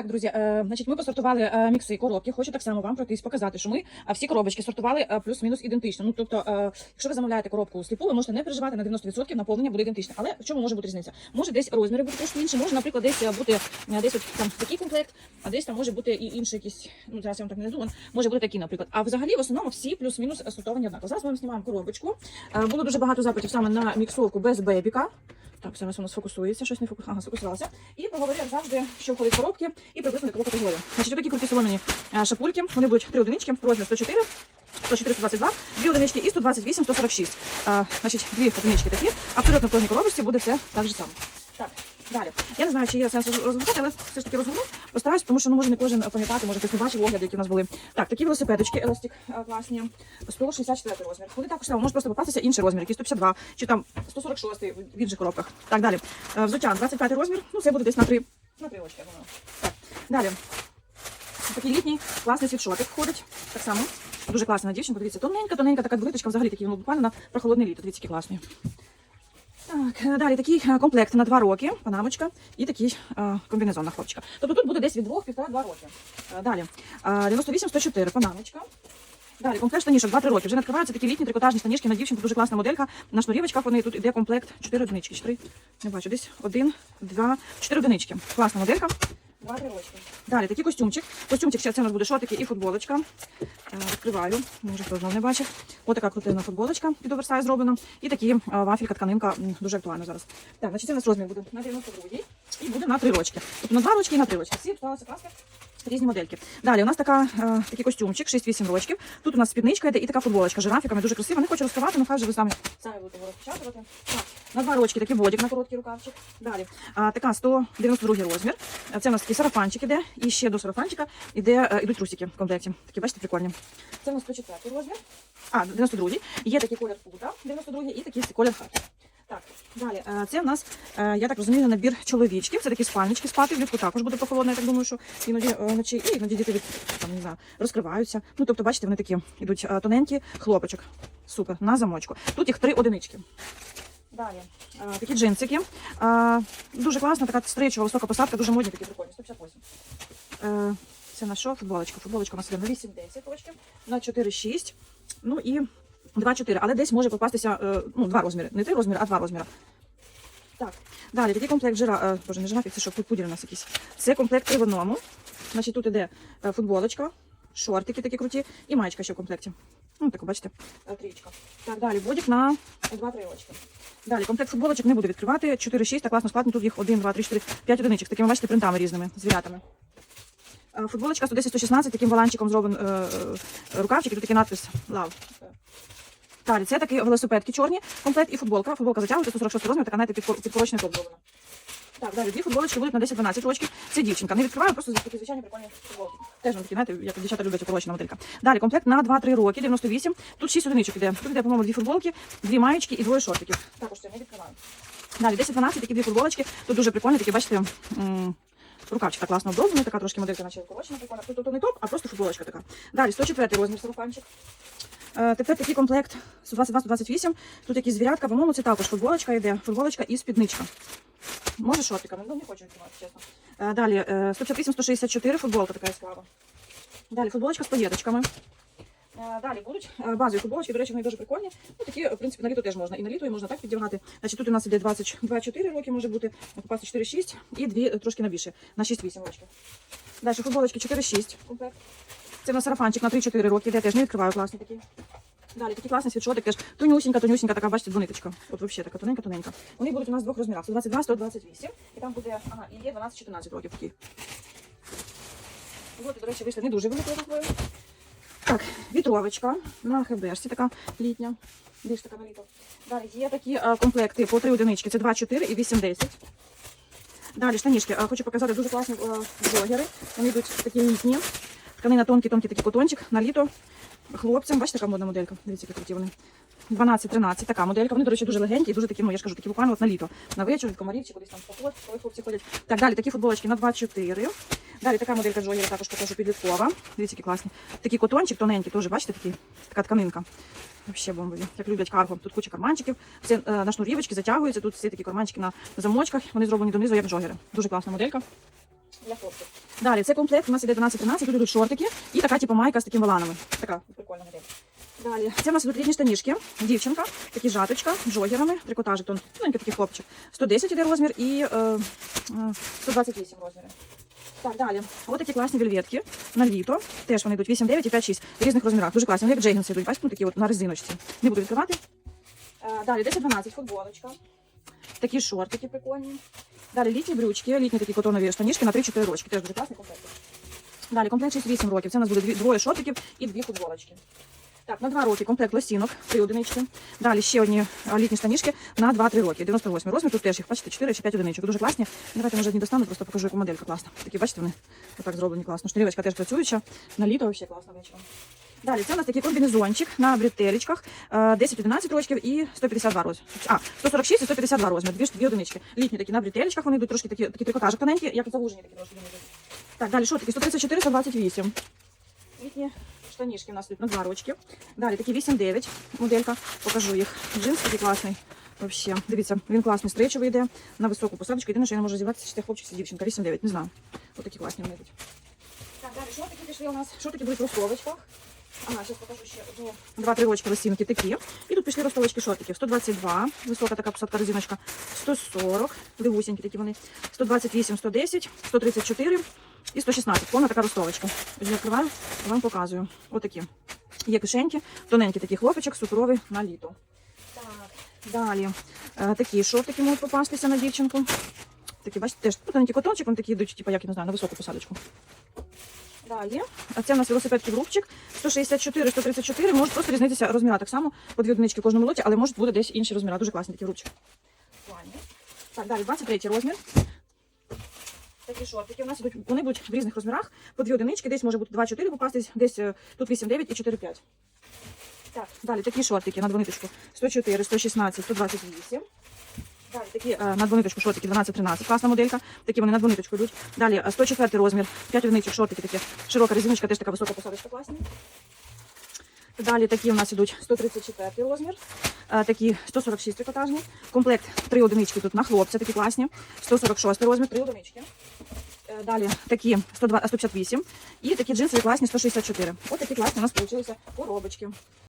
Так, друзі, е, значить, ми посортували е, мікси і коробки. Хочу так само вам пройтись, показати, що ми е, всі коробочки сортували плюс-мінус ідентично. Ну, тобто, якщо ви замовляєте коробку сліпу, ви можете не переживати на 90% наповнення буде ідентичне. Але в чому може бути різниця? Може десь розміри бути трошки інші, може, наприклад, десь бути десь от, там такий комплект, а десь там може бути і інший якийсь. Ну зараз я вам так не думаю. Може бути такий, наприклад. А взагалі, в основному, всі плюс-мінус сортовані однаково. Зараз ми вам знімаємо коробочку. Було дуже багато запитів саме на міксовку без бебіка. Так, зараз воно сфокусується, щось не фокус... ага, сфокусувалося. І поговорю як завжди, що входить коробки і приблизно яку категорію. Значить, такі круті соломені е, шапульки. Вони будуть три одинички, розмір 104, 104, 122, дві одинички і 128, 146. Е, значить, дві одинички такі. Абсолютно в коробочці буде все так же само. Так, далі. Я не знаю, чи є сенс розгортати, але все ж таки розгорну. Постараюсь, тому що ну, може не кожен пам'ятати, може хтось не бачив огляди, які в нас були. Так, такі велосипедочки, еластик е, класні, 164 розмір. Вони також само, може просто попастися інший розмір, який 152, чи там 146 в інших коробках. Так, далі. Взуття 25 розмір, ну це буде десь на 3, на 3 очки, я думаю. Так, далі. Такий літній класний світшотик входить. Так само. Дуже класна дівчинка. Дивіться, тоненька, тоненька така двиточка, взагалі такий, ну буквально на прохолодне літо. Дивіться, який класний. Так, е, далі такий е, комплект на 2 роки, панамочка і такий е, комбінезон на хлопчика. Тобто тут буде десь від 2 півтора 2 роки. Е, далі. Е, 98-104 панамочка. Далі комплект штанішок 2-3 роки. Вже відкриваються такі літні трикотажні штанішки на дівчинку. Дуже класна моделька. На шнурівочках вони тут іде комплект 4 одинички. 4, не бачу, десь 1, 2, 4 одинички. Класна моделька. Два-три рочки. Далі такий костюмчик. Костюмчик ще це у нас буде шортики і футболочка. Е, Відкриваю, може хто знову не бачив. Ось така крутина футболочка під оверсайз зроблена. І такі е, вафелька, тканинка дуже актуальна зараз. Так, значить це у нас розмір буде на 92 і буде на 3 рочки. Тобто на 2 рочки і на 3 рочки. Всі сталися краски. Різні модельки. Далі у нас така, е, такий костюмчик, 6-8 рочків. Тут у нас спідничка і така футболочка з жирафіками, дуже красива. Не хочу розкривати, ну хай вже ви самі, самі будете розпечатувати. На два рочки такий бодік на короткий рукавчик. Далі а, така 192 розмір. Це у нас такий сарафанчик іде. І ще до сарафанчика іде, е, ідуть трусики в комплекті. Такі, бачите, прикольні. Це у нас 104 розмір. А, 92-й. Є такий колір пуда, 92 і такий колір хакі. Далі. е, Це в нас, е, я так розумію, набір чоловічків. Це такі спальнички спати. Влітку також буде прохолодно, я так думаю, що іноді е, вночі, і іноді діти від, там, не знаю, розкриваються. Ну, тобто, бачите, вони такі йдуть тоненькі, хлопочок. Супер, на замочку. Тут їх три одинички. Далі. Такі джинсики. Дуже класна, така стричова, висока посадка, дуже модні, такі прикольні. 158. Е, Це на що? Футболочка. Футболочка у нас іде на 8-10 рочків, на 4-6. Ну і 2-4. Але десь може попастися е, ну, два розміри. Не три розміри, а два розміри. Так, далі такий комплект жира, е, боже, не жирафік, це що, пудір у нас якийсь. Це комплект три в одному. Значить, тут іде е, футболочка, шортики такі круті і маєчка ще в комплекті. Ну, так, бачите, трічка. Так, далі бодік на 2-3 очки. Далі, комплект футболочок не буду відкривати. 4-6, так класно складно. Тут їх 1, 2, 3, 4, 5 одиничок. Такими, бачите, принтами різними, звірятами. Футболочка 110-116, таким воланчиком зроблений е, е, рукавчик, і тут такий надпис Love. Далі, це такі велосипедки чорні, комплект і футболка. Футболка затягнута, 146 розмір, така знаєте, підкор- підкорочний. Так, далі дві футболочки будуть на 10-12 рочків. Це дівчинка. Не відкриваю, просто такі звичайні прикольні футболки. Теж вони такі, знаєте, як дівчата люблять укорочена моделька. Далі комплект на 2-3 роки, 98. Тут 6 одиничок іде. Тут іде, по-моєму, дві футболки, дві маєчки і двоє шортиків. Також це не відкриваю. Далі 10-12, такі дві футболочки. Тут дуже прикольні, такі, бачите, рукавчик так класно оброблений, така трошки моделька, наче укорочена, прикольна. Тут, тут не топ, а просто футболочка така. Далі 104 розмір сарафанчик. Е, Тепер такий комплект 122-128. Тут якісь звірятка, по-моєму, це також футболочка йде, футболочка і спідничка. Може шортиками, ну не хочу відкривати, чесно. Е, Далі е, 158-164, футболка така яскрава. Далі футболочка з поєдочками. Е, Далі будуть е, базові футболочки, до речі, вони дуже прикольні. Ну, такі, в принципі, на літо теж можна. І на літо і можна так піддягати. Значить, тут у нас іде 24 роки, може бути, попасти 4-6 і дві е, трошки на на 6-8 років. Далі футболочки 4-6 комплект. Це на сарафанчик на 3-4 роки, де я теж не відкриваю класні такі. Далі такі класні світшотик теж. Тонюсінька, тонюсінька, така, бачите, двониточка. От взагалі така тоненька, тоненька. Вони будуть у нас двох розмірах: 122, 128. І там буде, ага, і є 12-14 років такі. От, до речі, вийшли не дуже великою рукою. Так, вітровочка на хебешці, така літня. Більш така літо. Далі є такі а, комплекти по 3 одинички. Це 2, 4 і 8, 10. Далі штанішки. А, хочу показати дуже класні а, блогери. Вони йдуть такі літні. Тканина тонкий, тонкий такий котончик на літо. Хлопцям, бачите, така модна моделька. Дивіться, які круті вони. 12-13, така моделька. Вони, до речі, дуже легенькі і дуже такі, ну я ж кажу, такі буквально от на літо. На вечір, від комарів чи кудись там в поход, коли хлопці ходять. Так, далі такі футболочки на 2-4. Далі така моделька Джогера також покажу підліткова. Дивіться, які класні. Такий котончик тоненький, теж, бачите, такий, така тканинка. Вообще бомбові, як люблять карго. Тут куча карманчиків. Все е, на шнурівочки затягується. Тут всі такі карманчики на замочках. Вони зроблені донизу, як джогери. Дуже класна моделька. Для хлопців. Далі, це комплект, у нас іде 12-13, тут йдуть шортики і така типу майка з такими воланами. Така прикольна модель. Далі, це у нас ідуть літні штанішки, дівчинка, такі жаточка, джогерами, трикотажик, тон, тоненький такий хлопчик. 110 іде розмір і е, е, 128 розміри. Так, далі. Ось такі класні вельветки на літо. Теж вони йдуть 8, 9 і 5, 6 в різних розмірах. Дуже класні. Вони як джегінси йдуть, бачите, ну, такі от на резиночці. Не буду відкривати. Е, Далі 10-12 футболочка. Такі шортики прикольні. Далі літні брючки, літні такі котонові штанішки на 3-4 рочки. Теж дуже класний комплект. Далі комплект 6-8 років. Це у нас буде двоє шортиків і дві футболочки. Так, на 2 роки комплект лосінок, 3 одинички. Далі ще одні літні штанішки на 2-3 роки. 98 розмір. Тут теж їх, бачите, 4 чи 5 одиничок. Дуже класні. Давайте, може, одні достану, просто покажу, яку моделька класна. Такі, бачите, вони отак зроблені класно. Шнурівочка теж працююча. На літо взагалі класно вечором. Далі, це у нас такий комбінезончик на бретелечках, 10-11 рочків і 152 розмір. А, 146 і 152 розмір, дві, дві одинички. Літні такі на бретелечках, вони йдуть трошки такі, такі трикотажик тоненькі, як завужені такі трошки. Так, далі, що такі? 134, 128. Літні штанішки у нас йдуть на два рочки. Далі такі 8-9 моделька, покажу їх. Джинс такий класний. Вообще, дивіться, він класний стрейчовий йде на високу посадочку. Єдине, що я не можу зібратися, чи це хлопчик, чи дівчинка. 8-9, не знаю. Ось такі класні вони йдуть. Так, далі шортики пішли у нас. Шортики будуть в розсовочках. Ага, зараз покажу ще одну. Два-три рочки лосінки такі. І тут пішли розстовочки шортиків. 122, висока така посадка резиночка. 140, дивусінькі такі вони. 128, 110, 134 і 116. Повна така розстовочка. Ось я відкриваю, вам показую. Отакі. Є кишеньки, тоненький такий хлопчик, суперовий на літо. Так, далі. Е, такі шортики можуть попастися на дівчинку. Такі, бачите, теж ну, тоненький котончик, вони такі йдуть, типу, як я не знаю, на високу посадочку. Далі. А це у нас велосипедки групчик 164, 134. Можуть просто різнитися розміра так само по дві одинички в кожному лоті, але можуть бути десь інші розміри. Дуже класні такі групчики. Так, далі 23 розмір. Такі шортики у нас ідуть, вони будуть в різних розмірах. По дві одинички, десь може бути 2-4 попастись, десь е, тут 8-9 і 4-5. Так, далі такі шортики на двониточку 104, 116, 128. Далі такі е, на двониточку шортики 12-13. Класна моделька. Такі вони на двониточку йдуть. Далі е, 104 розмір, 5 одиничок шортики такі. Широка резиночка, теж така висока посадочка класна. Далі такі у нас ідуть 134 розмір, е, такі 146 трикотажні. Комплект 3 одинички тут на хлопця, такі класні. 146 розмір, 3 одинички. Е, Далі такі 102, 158 і такі джинсові класні 164. Ось такі класні у нас вийшли коробочки.